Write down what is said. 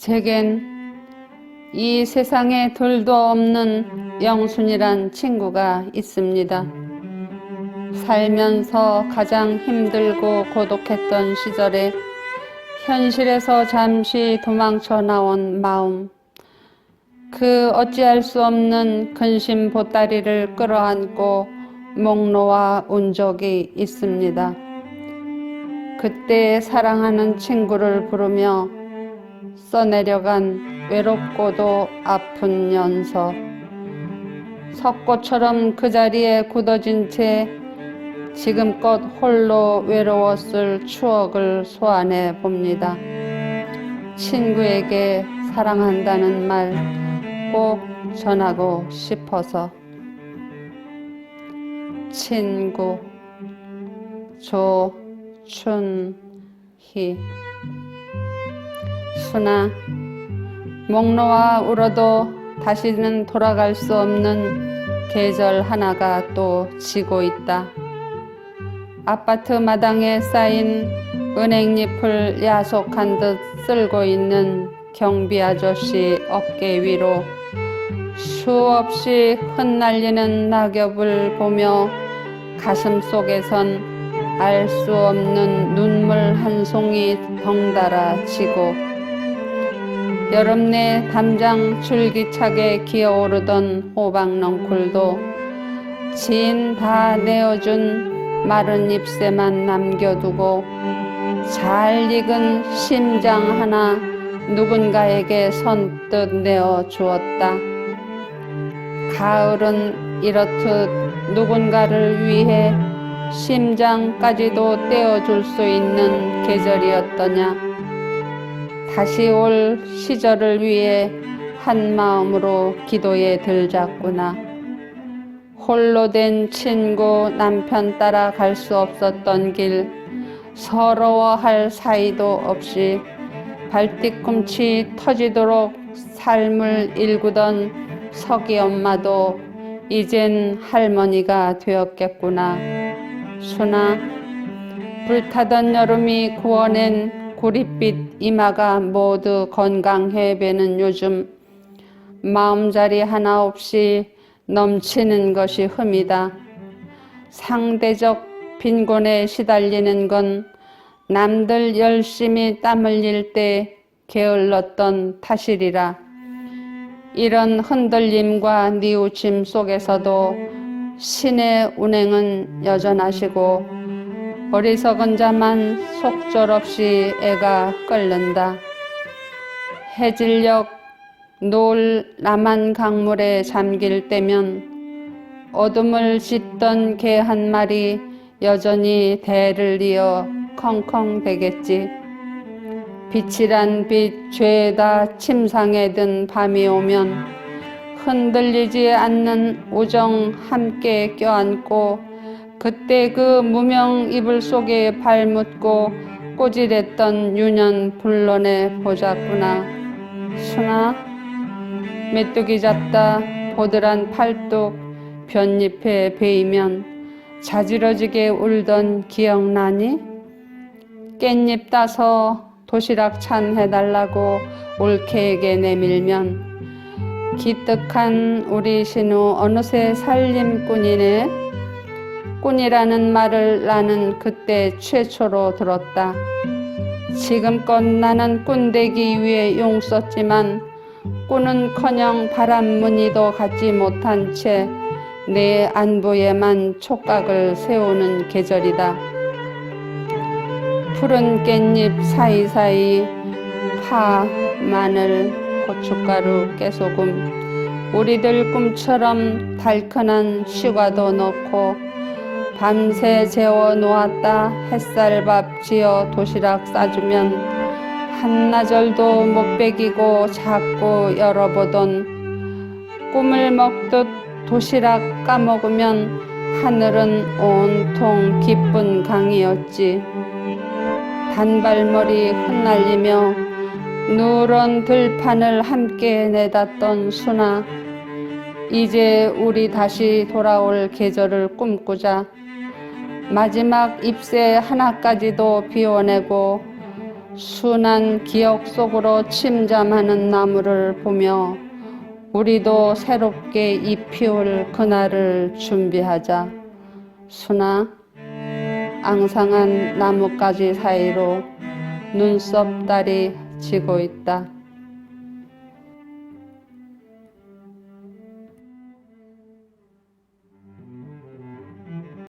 제겐 이 세상에 둘도 없는 영순이란 친구가 있습니다. 살면서 가장 힘들고 고독했던 시절에 현실에서 잠시 도망쳐 나온 마음, 그 어찌할 수 없는 근심 보따리를 끌어안고 목 놓아 온 적이 있습니다. 그때 사랑하는 친구를 부르며 써내려간 외롭고도 아픈 연서. 석고처럼 그 자리에 굳어진 채 지금껏 홀로 외로웠을 추억을 소환해 봅니다. 친구에게 사랑한다는 말 꼭 전하고 싶어서. 친구 조춘희 순아 목 놓아 울어도 다시는 돌아갈 수 없는 계절 하나가 또 지고 있다. 아파트 마당에 쌓인 은행잎을 야속한 듯 쓸고 있는 경비 아저씨 어깨 위로 수없이 흩날리는 낙엽을 보며 가슴 속에선 알 수 없는 눈물 한 송이 덩달아 지고 여름내 담장 줄기차게 기어오르던 호박 넝쿨도 지인 다 내어준 마른 잎새만 남겨두고 잘 익은 심장 하나 누군가에게 선뜻 내어 주었다. 가을은 이렇듯 누군가를 위해 심장까지도 떼어줄 수 있는 계절이었더냐. 다시 올 시절을 위해 한 마음으로 기도에 들자꾸나. 홀로 된 친구 남편 따라 갈 수 없었던 길, 서러워할 사이도 없이 발뒤꿈치 터지도록 삶을 일구던 석이 엄마도 이젠 할머니가 되었겠구나. 순아, 불타던 여름이 구워낸 구릿빛 이마가 모두 건강해 배는 요즘 마음자리 하나 없이 넘치는 것이 흠이다. 상대적 빈곤에 시달리는 건 남들 열심히 땀 흘릴 때 게을렀던 탓이리라. 이런 흔들림과 뉘우침 속에서도 신의 운행은 여전하시고 어리석은 자만 속절없이 애가 끓는다. 해질녘 노을 남한 강물에 잠길 때면 어둠을 짖던 개 한 마리 여전히 대를 이어 컹컹대겠지. 빛이란 빛 죄다 침상에 든 밤이 오면 흔들리지 않는 우정 함께 껴안고 그때 그 무명 이불 속에 발묻고 꼬질했던 유년 불러내 보자꾸나. 순아, 메뚜기 잡다 보드란 팔뚝 변잎에 베이면 자지러지게 울던 기억나니? 깻잎 따서 도시락 찬 해달라고 올케에게 내밀면 기특한 우리 신우 어느새 살림꾼이네. 꾼이라는 말을 나는 그때 최초로 들었다. 지금껏 나는 꾼 되기 위해 용 썼지만 꾼은커녕 바람무늬도 갖지 못한 채 내 안부에만 촉각을 세우는 계절이다. 푸른 깻잎 사이사이 파, 마늘, 고춧가루, 깨소금 우리들 꿈처럼 달큰한 시과도 넣고 밤새 재워 놓았다 햇살밥 지어 도시락 싸주면 한나절도 못 베기고 자꾸 열어보던 꿈을 먹듯 도시락 까먹으면 하늘은 온통 기쁜 강이었지. 단발머리 흩날리며 누런 들판을 함께 내닫던 순아. 이제 우리 다시 돌아올 계절을 꿈꾸자. 마지막 잎새 하나까지도 비워내고 순한 기억 속으로 침잠하는 나무를 보며 우리도 새롭게 잎 피울 그날을 준비하자. 순아, 앙상한 나뭇가지 사이로 눈썹 달이 지고 있다.